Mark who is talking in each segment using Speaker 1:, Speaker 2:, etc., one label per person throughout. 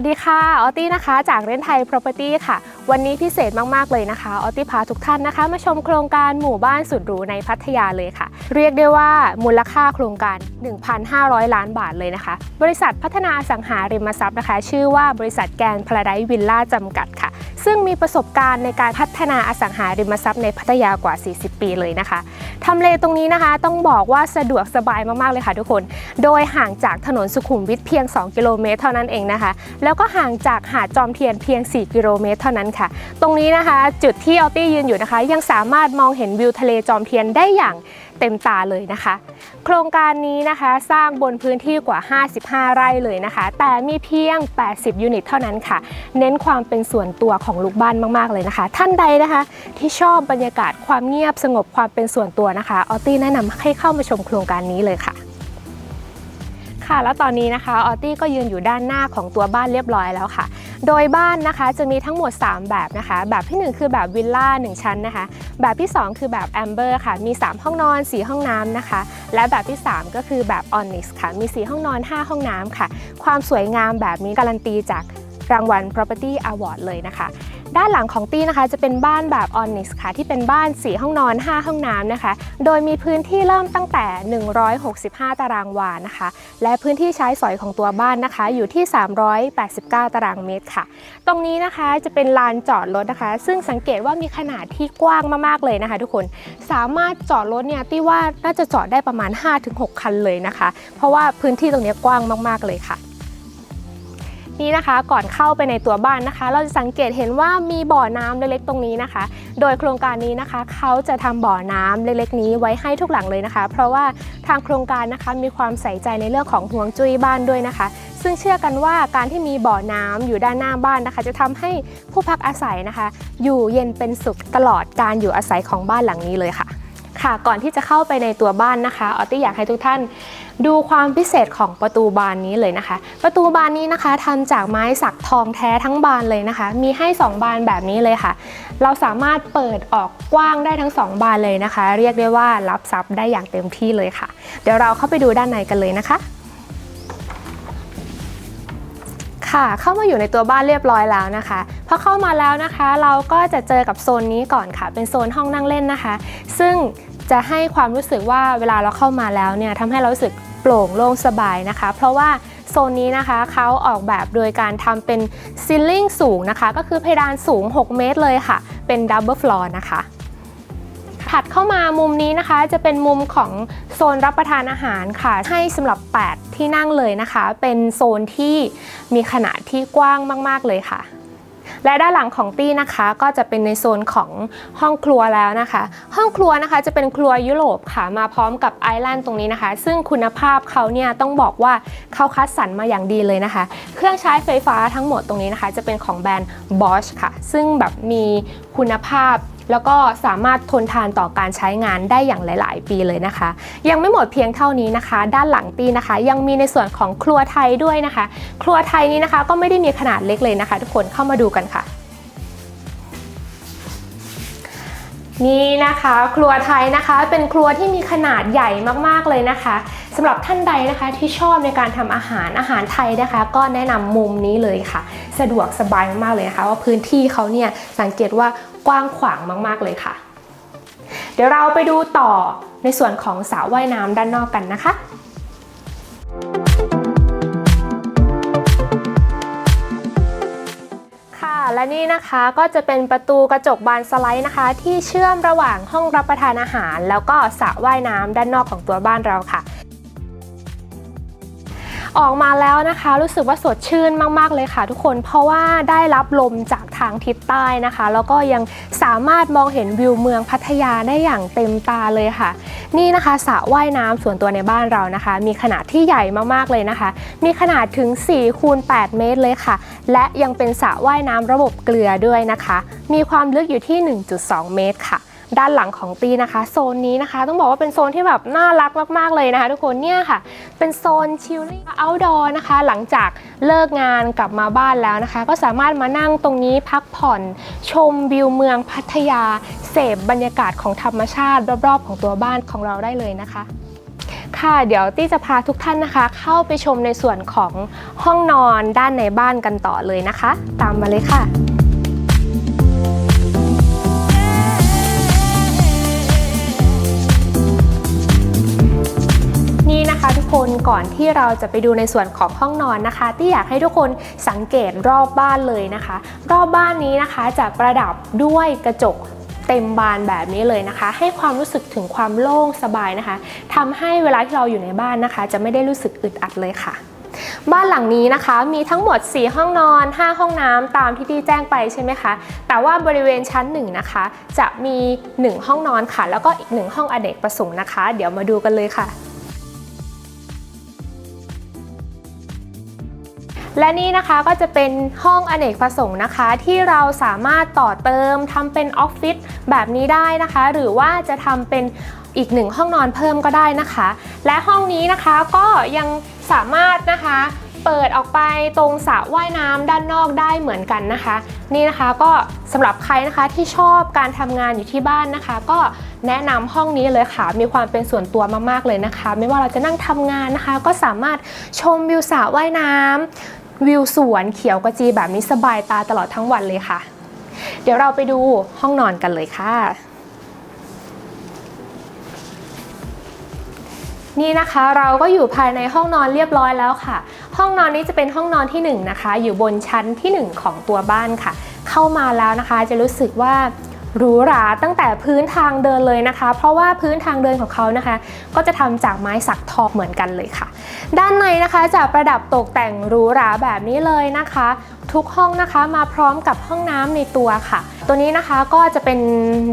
Speaker 1: วัสดีค่ะ ออตี้นะคะ จากเรนไทย Property ค่ะ วันนี้พิเศษมาก ๆ เลยนะคะ ออตี้พาทุกท่านนะคะ มาชมโครงการหมู่บ้านสุดหรูในพัทยาเลยค่ะ เรียกได้ว่ามูลค่าโครงการ 1,500 ล้านบาทเลยนะคะ บริษัทพัฒนาสังหาริมทรัพย์นะคะ ชื่อว่าบริษัทแกนพลาไดวิลล่าจำกัดค่ะ ซึ่งมีประสบการณ์ในการพัฒนาอสังหาริมทรัพย์ในพัทยากว่า 40 ปีเลยนะคะทำเลตรงนี้นะคะต้องบอกว่าสะดวกสบายมากๆเลยค่ะทุกคน โดยห่างจากถนนสุขุมวิทเพียง 2 กิโลเมตรเท่านั้นเองนะคะ แล้วก็ห่างจากหาดจอมเทียนเพียง 4 กิโลเมตรเท่านั้นค่ะ ตรงนี้นะคะ จุดที่ออตี้ยืนอยู่นะคะ ยังสามารถมองเห็นวิวทะเลจอมเทียนได้อย่าง เต็มตาเลยนะคะ โครงการนี้นะคะสร้างบนพื้นที่กว่า 55 ไร่เลยนะคะ แต่มีเพียง 80 ยูนิตเท่านั้นค่ะ เน้นความเป็นส่วนตัวของลูกบ้านมากๆเลยนะคะ ท่านใดนะคะที่ชอบบรรยากาศความเงียบสงบความเป็นส่วนตัวนะคะออตตี้แนะนำให้เข้ามาชมโครงการนี้เลยค่ะค่ะแล้วตอนนี้นะคะออตตี้ก็ยืนอยู่ด้านหน้าของตัวบ้านเรียบร้อยแล้วค่ะ โดยบ้านนะคะจะมีทั้งหมด 3 แบบนะคะ แบบทีหนึ่1 คือแบบวิลล่า1ชั้นนะคะ แบบที่ 2 คือแบบแอมเบอร์ค่ะ มี 3 ห้องนอน 4 ห้องน้ำนะคะ และแบบที่ 3 ก็คือแบบออนิกค่ะ มี 4 ห้องนอน 5 ห้องน้ำค่ะ ความสวยงามแบบนี้การันตีจากรางวัล Property Award เลยนะคะ ด้านหลังของตี้นะคะจะเป็นบ้านแบบ Onyx ค่ะ ที่เป็นบ้าน 4 ห้องนอน 5 ห้องน้ำนะคะ โดยมีพื้นที่เริ่มตั้งแต่ 165 ตารางวานะคะ และพื้นที่ใช้สอยของตัวบ้านนะคะ อยู่ที่ 389 ตารางเมตรค่ะ ตรงนี้นะคะจะเป็นลานจอดรถนะคะ ซึ่งสังเกตว่ามีขนาดที่กว้างมากๆเลยนะคะ ทุกคนสามารถจอดรถเนี่ยตี้ว่าน่าจะจอดได้ประมาณ 5-6 คันเลยนะคะ เพราะว่าพื้นที่ตรงนี้กว้างมาก ๆเลยค่ะ นี่นะคะก่อนเข้าไปในตัวบ้านนะคะ เราจะสังเกตเห็นว่ามีบ่อน้ำเล็กๆตรงนี้นะคะ โดยโครงการนี้นะคะเขาจะทำบ่อน้ำเล็กๆ นี้ไว้ให้ทุกหลังเลยนะคะ เพราะว่าทางโครงการนะคะมีความใส่ใจในเรื่องของห่วงจุ้ยบ้านด้วยนะคะ ซึ่งเชื่อกันว่าการที่มีบ่อน้ำอยู่ด้านหน้าบ้านนะคะ จะทำให้ผู้พักอาศัยนะคะ อยู่เย็นเป็นสุขตลอดการอยู่อาศัยของบ้านหลังนี้เลยค่ะ ค่ะก่อนที่จะเข้าไปในตัวบ้านนะคะออตตี้อยากให้ทุกท่านดูความพิเศษของประตูบานนี้เลยนะคะ ประตูบานนี้นะคะทำจากไม้สักทองแท้ทั้งบานเลยนะคะ มีให้ 2 บานแบบนี้เลยค่ะ เราสามารถเปิดออกกว้างได้ทั้ง 2 บานเลยนะคะ เรียกได้ว่ารับทรัพย์ได้อย่างเต็มที่เลยค่ะ เดี๋ยวเราเข้าไปดูด้านในกันเลยนะคะ ค่ะ เข้ามาอยู่ในตัวบ้านเรียบร้อยแล้วนะคะพอเข้ามาแล้วนะคะ เราก็จะเจอกับโซนนี้ก่อนค่ะ เป็นโซนห้องนั่งเล่นนะคะ ซึ่งจะให้ความรู้สึกว่าเวลาเราเข้ามาแล้วเนี่ยทำให้เรารู้สึกโปร่งโล่งสบายนะคะ เพราะว่าโซนนี้นะคะเขาออกแบบโดยการทำเป็นซิลลิ่งสูงนะคะ ก็คือเพดานสูง 6 เมตรเลยค่ะ เป็นดับเบิลฟลอร์นะคะ ถัดเข้ามามุมนี้นะคะ จะเป็นมุมของโซนรับประทานอาหารค่ะ ให้สำหรับ 8 ที่นั่งเลยนะคะ เป็นโซนที่มีขนาดที่กว้างมาก ๆ เลยค่ะและด้านหลังของตี้นะคะก็จะเป็นในโซนของห้องครัวแล้วนะคะ ห้องครัวนะคะจะเป็นครัวยุโรปค่ะมาพร้อมกับไอแลนด์ตรงนี้นะคะ ซึ่งคุณภาพเขาเนี่ยต้องบอกว่าเขาคัดสรรมาอย่างดีเลยนะคะ เครื่องใช้ไฟฟ้าทั้งหมดตรงนี้นะคะ จะเป็นของแบรนด์ Bosch ค่ะ ซึ่งแบบมีคุณภาพ แล้วก็สามารถทนทานต่อการใช้งานได้อย่างหลาย ๆ ปีเลยนะคะ ยังไม่หมดเพียงเท่านี้นะคะ ด้านหลังตีนะคะ ยังมีในส่วนของครัวไทยด้วยนะคะ ครัวไทยนี้นะคะก็ไม่ได้มีขนาดเล็กเลยนะคะ ทุกคนเข้ามาดูกันค่ะ นี่นะคะ ครัวไทยนะคะเป็นครัวที่มีขนาดใหญ่มากๆเลยนะคะสำหรับท่านใดนะคะที่ชอบในการทำอาหารอาหารไทยนะคะ ก็แนะนำมุมนี้เลยค่ะ สะดวกสบายมากๆเลยนะคะว่าพื้นที่เขาเนี่ยสังเกตว่ากว้างขวางมากๆเลยค่ะ เดี๋ยวเราไปดูต่อในส่วนของสระว่ายน้ำด้านนอกกันนะคะ และนี่นะคะก็จะเป็นประตูกระจกบานสไลด์นะคะ ที่เชื่อมระหว่างห้องรับประทานอาหาร แล้วก็สระว่ายน้ำด้านนอกของตัวบ้านเราค่ะ ออกมาแล้วนะคะ รู้สึกว่าสดชื่นมากๆเลยค่ะ ทุกคนเพราะว่าได้รับลมจากทางทิศใต้นะคะ แล้วก็ยังสามารถมองเห็นวิวเมืองพัทยาได้อย่างเต็มตาเลยค่ะ นี่นะคะสระว่ายน้ำส่วนตัวในบ้านเรานะคะ มีขนาดที่ใหญ่มากๆเลยนะคะ มีขนาดถึง4คูณ8เมตรเลยค่ะ และยังเป็นสระว่ายน้ำระบบเกลือด้วยนะคะ มีความลึกอยู่ที่ 1.2 เมตรค่ะ ด้านหลังของตีนะคะ โซนนี้นะคะ ต้องบอกว่าเป็นโซนที่แบบน่ารักมากๆเลยนะคะ ทุกคนเนี่ยค่ะ เป็นโซนชิลลิ่งเอาท์ดอร์นะคะ หลังจากเลิกงานกลับมาบ้านแล้วนะคะ ก็สามารถมานั่งตรงนี้พักผ่อนชมวิวเมืองพัทยา เสพบรรยากาศของธรรมชาติรอบๆ ของตัวบ้านของเราได้เลยนะคะค่ะเดี๋ยวตี้จะพาทุกท่านนะคะ เข้าไปชมในส่วนของห้องนอนด้านในบ้านกันต่อเลยนะคะ ตามมาเลยค่ะ คะทุกคนก่อนที่เราจะไปดูในส่วนของห้องนอนนะคะ ที่อยากให้ทุกคนสังเกตรอบบ้านเลยนะคะ รอบบ้านนี้นะคะจะประดับด้วยกระจกเต็มบานแบบนี้เลยนะคะ ให้ความรู้สึกถึงความโล่งสบายนะคะทำให้เวลาที่เราอยู่ในบ้านนะคะ จะไม่ได้รู้สึกอึดอัดเลยค่ะบ้านหลังนี้นะคะมีทั้งหมด 4 ห้องนอน 5 ห้องน้ำตามที่พี่แจ้งไปใช่ไหมคะ แต่ว่าบริเวณชั้น1นะคะ จะมี 1 ห้องนอนค่ะ แล้วก็อีก 1 ห้องอเนกประสงค์นะคะ เดี๋ยวมาดูกันเลยค่ะ และนี่นะคะก็จะเป็นห้องอเนกประสงค์นะคะ ที่เราสามารถต่อเติมทำเป็นออฟฟิศแบบนี้ได้นะคะ หรือว่าจะทำเป็นอีกหนึ่งห้องนอนเพิ่มก็ได้นะคะ และห้องนี้นะคะก็ยังสามารถนะคะเปิดออกไปตรงสระว่ายน้ำด้านนอกได้เหมือนกันนะคะ นี่นะคะก็สำหรับใครนะคะที่ชอบการทำงานอยู่ที่บ้านนะคะ ก็แนะนำห้องนี้เลยค่ะ มีความเป็นส่วนตัวมากๆเลยนะคะ ไม่ว่าเราจะนั่งทำงานนะคะ ก็สามารถชมวิวสระว่ายน้ำ วิวสวนเขียวกระจีแบบนี้สบายตาตลอดทั้งวันเลยค่ะ เดี๋ยวเราไปดูห้องนอนกันเลยค่ะ นี่นะคะเราก็อยู่ภายในห้องนอนเรียบร้อยแล้วค่ะ ห้องนอนนี้จะเป็นห้องนอนที่1นงนะคะ อยู่บนชั้นที่ 1 ของตัวบ้านค่ะ เข้ามาแล้วนะคะจะรู้สึกว่า หรูหราตั้งแต่พื้นทางเดินเลยนะคะ เพราะว่าพื้นทางเดินของเขานะคะ ก็จะทำจากไม้สักทองเหมือนกันเลยค่ะ ด้านในนะคะจะประดับตกแต่งหรูหราแบบนี้เลยนะคะ ทุกห้องนะคะมาพร้อมกับห้องน้ำในตัวค่ะ ตัวนี้นะคะก็จะเป็น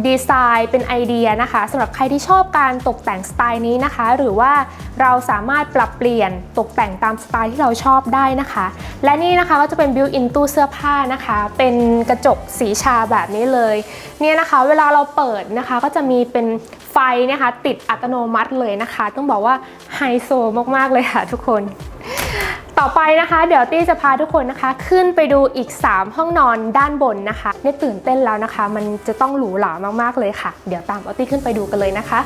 Speaker 1: ดีไซน์เป็นไอเดียนะคะสำหรับใครที่ชอบการตกแต่งสไตล์นี้นะคะ หรือว่าเราสามารถปรับเปลี่ยนตกแต่งตามสไตล์ที่เราชอบได้นะคะ และนี่นะคะก็จะเป็นบิวอินตู้เสื้อผ้านะคะ เป็นกระจกสีชาแบบนี้เลยเนี่ยนะคะ เวลาเราเปิดนะคะก็จะมีเป็นไฟนะคะติดอัตโนมัติเลยนะคะ ต้องบอกว่าไฮโซมากๆเลยค่ะทุกคน ต่อไปนะคะ เดี๋ยวตี้จะพาทุกคนนะคะ ขึ้นไปดูอีก 3 ห้องนอนด้านบนนะคะเนี่ยตื่นเต้นแล้วนะคะ มันจะต้องหรูหรามากๆเลยค่ะ เดี๋ยวตามออตตี้ขึ้นไปดูกันเลยนะคะ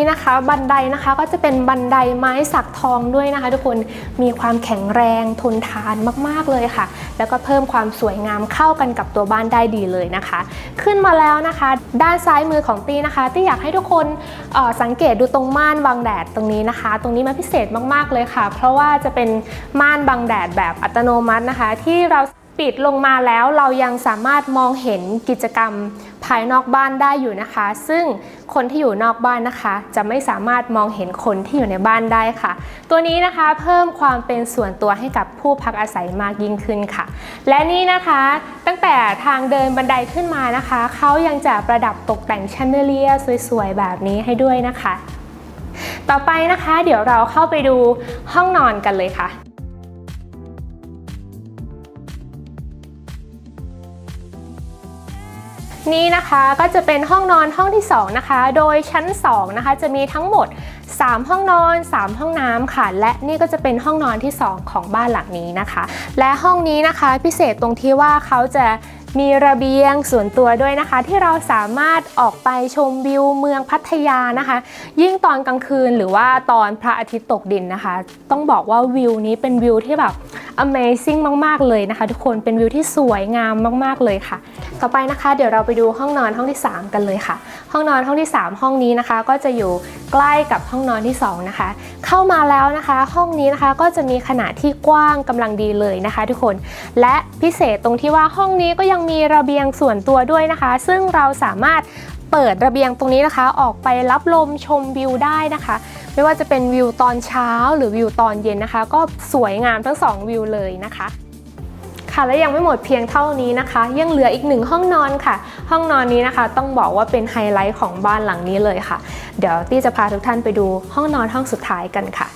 Speaker 1: นี่นะคะบันไดนะคะก็จะเป็นบันไดไม้สักทองด้วยนะคะ ทุกคนมีความแข็งแรงทนทานมากๆเลยค่ะ แล้วก็เพิ่มความสวยงามเข้ากันกับตัวบ้านได้ดีเลยนะคะ ขึ้นมาแล้วนะคะ ด้านซ้ายมือของตีนะคะตีอยากให้ทุกคนสังเกตดูตรงม่านบังแดดตรงนี้นะคะ ตรงนี้มันพิเศษมากๆเลยค่ะ เพราะว่าจะเป็นม่านบังแดดแบบอัตโนมัตินะคะ ที่เราปิดลงมาแล้วเรายังสามารถมองเห็นกิจกรรมายนอกบ้านได้อยู่นะคะ ซึ่งคนที่อยู่นอกบ้านนะคะ จะไม่สามารถมองเห็นคนที่อยู่ในบ้านได้ค่ะ ตัวนี้นะคะเพิ่มความเป็นส่วนตัวให้กับผู้พักอาศัยมากยิ่งขึ้นค่ะ และนี่นะคะตั้งแต่ทางเดินบันไดขึ้นมานะคะเขายังจะประดับตกแต่งแชนเดเลียสวยๆ แบบนี้ให้ด้วยนะคะ ต่อไปนะคะ เดี๋ยวเราเข้าไปดูห้องนอนกันเลยค่ะ นี่นะคะก็จะเป็นห้องนอนห้องที่ 2 นะคะ โดยชั้น 2 นะคะ จะมีทั้งหมด 3 ห้องนอน 3 ห้องน้ำค่ะ และนี่ก็จะเป็นห้องนอนที่ 2 ของบ้านหลังนี้นะคะ และห้องนี้นะคะพิเศษตรงที่ว่าเขาจะ มีระเบียงส่วนตัวด้วยนะคะ ที่เราสามารถออกไปชมวิวเมืองพัทยานะคะ ยิ่งตอนกลางคืนหรือว่าตอนพระอาทิตย์ตกดินนะคะ ต้องบอกว่าวิวนี้เป็นวิวที่แบบ Amazing มาก ๆ เลยนะคะ ทุกคนเป็นวิวที่สวยงามมาก ๆ เลยค่ะ ต่อไปนะคะ เดี๋ยวเราไปดูห้องนอนห้องที่ 3 กันเลยค่ะ ห้องนอนห้องที่ 3 ห้องนี้นะคะ ก็จะอยู่ใกล้กับห้องนอนที่ 2 นะคะ เข้ามาแล้วนะคะ ห้องนี้นะคะก็จะมีขนาดที่กว้างกำลังดีเลยนะคะ ทุกคน และพิเศษตรงที่ว่าห้องนี้ก็ยังมีระเบียงส่วนตัวด้วยนะคะ ซึ่งเราสามารถเปิดระเบียงตรงนี้นะคะ ออกไปรับลมชมวิวได้นะคะ ไม่ว่าจะเป็นวิวตอนเช้าหรือวิวตอนเย็นนะคะ ก็สวยงามทั้งสองวิวเลยนะคะค่ะและยังไม่หมดเพียงเท่านี้นะคะ ยังเหลืออีกหนึ่งห้องนอนค่ะ ห้องนอนนี้นะคะ ต้องบอกว่าเป็นไฮไลท์ของบ้านหลังนี้เลยค่ะ เดี๋ยวตี้จะพาทุกท่านไปดูห้องนอนห้องสุดท้ายกันค่ะ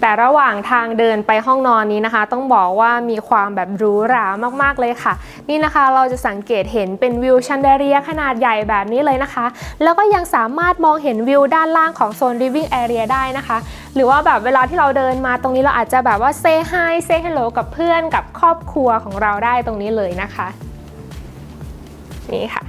Speaker 1: แต่ระหว่างทางเดินไปห้องนอนนี้นะคะ ต้องบอกว่ามีความแบบหรูหรามากๆเลยค่ะ นี่นะคะเราจะสังเกตเห็นเป็นวิวชันเดเรียขนาดใหญ่แบบนี้เลยนะคะ แล้วก็ยังสามารถมองเห็นวิวด้านล่างของโซน living area ได้นะคะ หรือว่าแบบเวลาที่เราเดินมาตรงนี้เราอาจจะแบบว่า say hi say hello กับเพื่อนกับครอบครัวของเราได้ตรงนี้เลยนะคะ นี่ค่ะ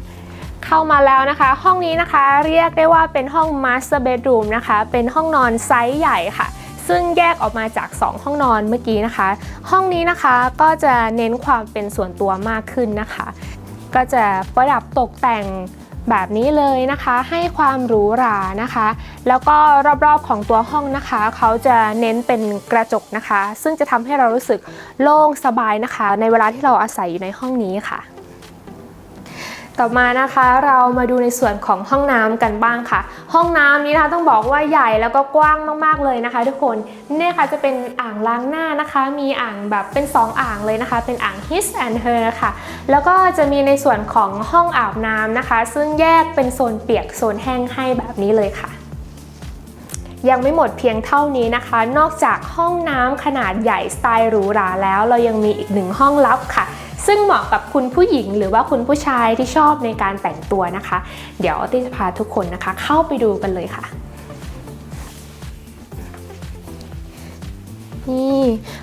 Speaker 1: เข้ามาแล้วนะคะ ห้องนี้นะคะเรียกได้ว่าเป็นห้อง master bedroom นะคะ เป็นห้องนอนไซส์ใหญ่ค่ะ ซึ่งแยกออกมาจาก 2 ห้องนอนเมื่อกี้นะคะ ห้องนี้นะคะก็จะเน้นความเป็นส่วนตัวมากขึ้นนะคะ ก็จะประดับตกแต่งแบบนี้เลยนะคะให้ความหรูหรานะคะ แล้วก็รอบๆของตัวห้องนะคะ เขาจะเน้นเป็นกระจกนะคะ ซึ่งจะทำให้เรารู้สึกโล่งสบายนะคะ ในเวลาที่เราอาศัยอยู่ในห้องนี้ค่ะ ต่อมานะคะเรามาดูในส่วนของห้องน้ำกันบ้างค่ะ ห้องน้ำนี้นะคะต้องบอกว่าใหญ่แล้วก็กว้างมากๆเลยนะคะ ทุกคนเนี่ยค่ะจะเป็นอ่างล้างหน้านะคะ มีอ่างแบบเป็น 2 อ่างเลยนะคะ เป็นอ่าง his and her ค่ะ แล้วก็จะมีในส่วนของห้องอาบน้ำนะคะ ซึ่งแยกเป็นโซนเปียกโซนแห้งให้แบบนี้เลยค่ะยังไม่หมดเพียงเท่านี้นะคะ นอกจากห้องน้ำขนาดใหญ่สไตล์หรูหราแล้ว เรายังมีอีกหนึ่งห้องลับค่ะ ซึ่งเหมาะกับคุณผู้หญิงหรือว่าคุณผู้ชายที่ชอบในการแต่งตัวนะคะ เดี๋ยวออตี้จะพาทุกคนนะคะ เข้าไปดูกันเลยค่ะ นี่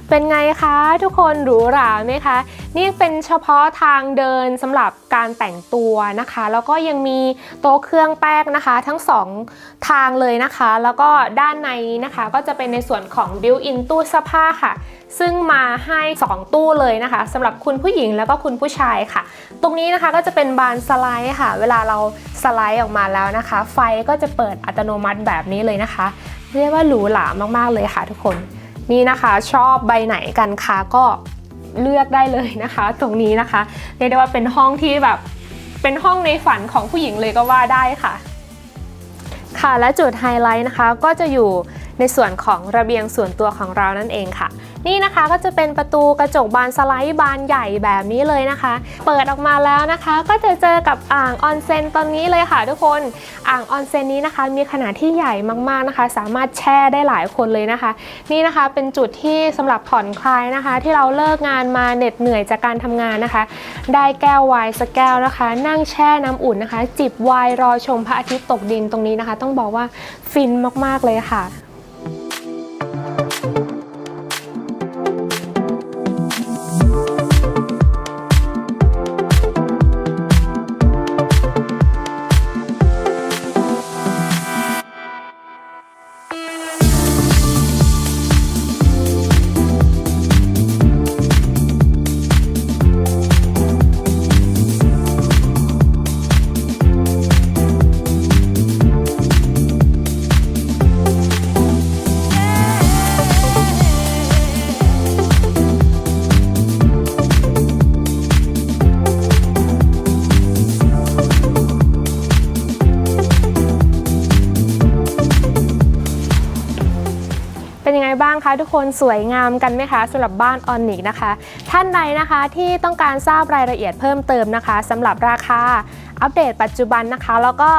Speaker 1: เป็นไงคะทุกคนหรูหราไหมคะ นี่เป็นเฉพาะทางเดินสำหรับการแต่งตัวนะคะ แล้วก็ยังมีโต๊ะเครื่องแป้งนะคะ ทั้งสองทางเลยนะคะ แล้วก็ด้านในนี้นะคะ ก็จะเป็นในส่วนของ built-in ตู้เสื้อผ้าค่ะ ซึ่งมาให้ 2 ตู้เลยนะคะสำหรับคุณผู้หญิงแล้วก็คุณผู้ชายค่ะ ตรงนี้นะคะก็จะเป็นบานสไลด์ค่ะ เวลาเราสไลด์ออกมาแล้วนะคะ ไฟก็จะเปิดอัตโนมัติแบบนี้เลยนะคะ เรียกว่าหรูหรามากๆเลยค่ะทุกคน นี่นะคะชอบใบไหนกันคะก็เลือกได้เลยนะคะ ตรงนี้นะคะเรียกได้ว่าเป็นห้องที่แบบเป็นห้องในฝันของผู้หญิงเลยก็ว่าได้ค่ะ ค่ะและจุดไฮไลท์นะคะก็จะอยู่ ในส่วนของระเบียงส่วนตัวของเรานั่นเองค่ะ นี่นะคะก็จะเป็นประตูกระจกบานสไลด์บานใหญ่แบบนี้เลยนะคะ เปิดออกมาแล้วนะคะ ก็จะเจอกับอ่างออนเซนตอนนี้เลยค่ะทุกคนอ่างออนเซนนี้นะคะ มีขนาดที่ใหญ่มากๆนะคะ สามารถแช่ได้หลายคนเลยนะคะ นี่นะคะเป็นจุดที่สำหรับผ่อนคลายนะคะ ที่เราเลิกงานมาเหน็ดเหนื่อยจากการทำงานนะคะ ได้แก้วไวน์สักแก้วนะคะ นั่งแช่น้ำอุ่นนะคะ จิบไวน์รอชมพระอาทิตย์ตกดินตรงนี้นะคะ ต้องบอกว่าฟินมากๆเลยค่ะ บ้างคะทุกคนสวยงามกันไหมคะสำหรับบ้านออนิกนะคะ ท่านใดนะคะที่ต้องการทราบรายละเอียดเพิ่มเติมนะคะสำหรับราคาอัปเดตปัจจุบันนะคะ แล้วก็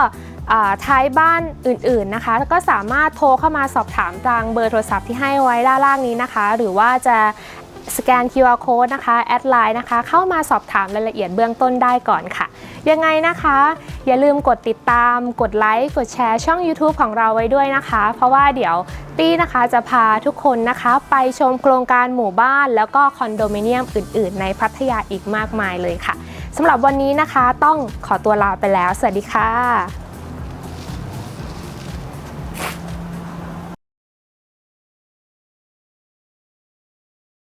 Speaker 1: ท้ายบ้านอื่นๆนะคะก็สามารถโทรเข้ามาสอบถามทางเบอร์โทรศัพท์ที่ให้ไว้ด้านล่างนี้นะคะ หรือว่าจะ สแกน QR code นะคะ แอดไลน์นะคะ เข้ามาสอบถามรายละเอียดเบื้องต้นได้ก่อนค่ะ ยังไงนะคะ อย่าลืมกดติดตาม กดไลค์ กดแชร์ช่อง YouTube ของเราไว้ด้วยนะคะ เพราะว่าเดี๋ยวตี้นะคะจะพาทุกคนนะคะ ไปชมโครงการหมู่บ้าน แล้วก็คอนโดมิเนียมอื่น ๆ ในพัทยาอีกมากมายเลยค่ะสำหรับวันนี้นะคะ ต้องขอตัวลาไปแล้ว สวัสดีค่ะ